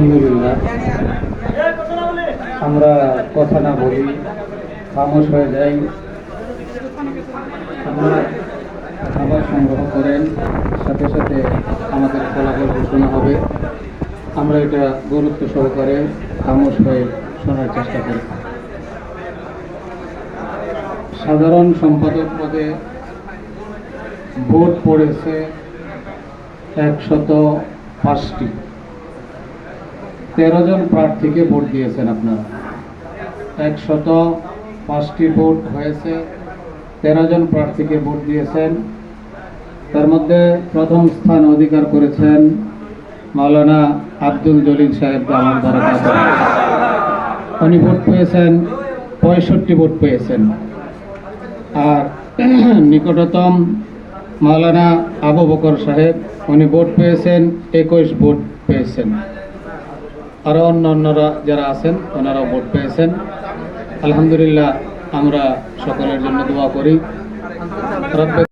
আলহামদুলিল্লাহ। আমরা কথা না বলি, খামোশ হয়ে যাই। আমরা খাবার সংগ্রহ করেন, সাথে সাথে আমাদের ফলাফল ঘোষণা হবে। আমরা এটা গুরুত্ব সহকারে খামোশ হয়ে শোনার চেষ্টা করি। সাধারণ সম্পাদক পদে ভোট পড়েছে একশত পাঁচটি। তেরো জন প্রার্থীকে ভোট দিয়েছেন আপনারা। একশত পাঁচটি ভোট হয়েছে, তেরো জন প্রার্থীকে ভোট দিয়েছেন। তার মধ্যে প্রথম স্থান অধিকার করেছেন মাওলানা আব্দুল জলিল সাহেব দামান উনি ভোট পেয়েছেন, পঁয়ষট্টি ভোট পেয়েছেন। আর নিকটতম মাওলানা আবু বকর সাহেব, উনি ভোট পেয়েছেন, একুশ ভোট পেয়েছেন। আরও অন্য অন্যরা যারা আছেন ওনারাও ভোট পেয়েছেন। আলহামদুলিল্লাহ আমরা সকলের জন্য দোয়া করি।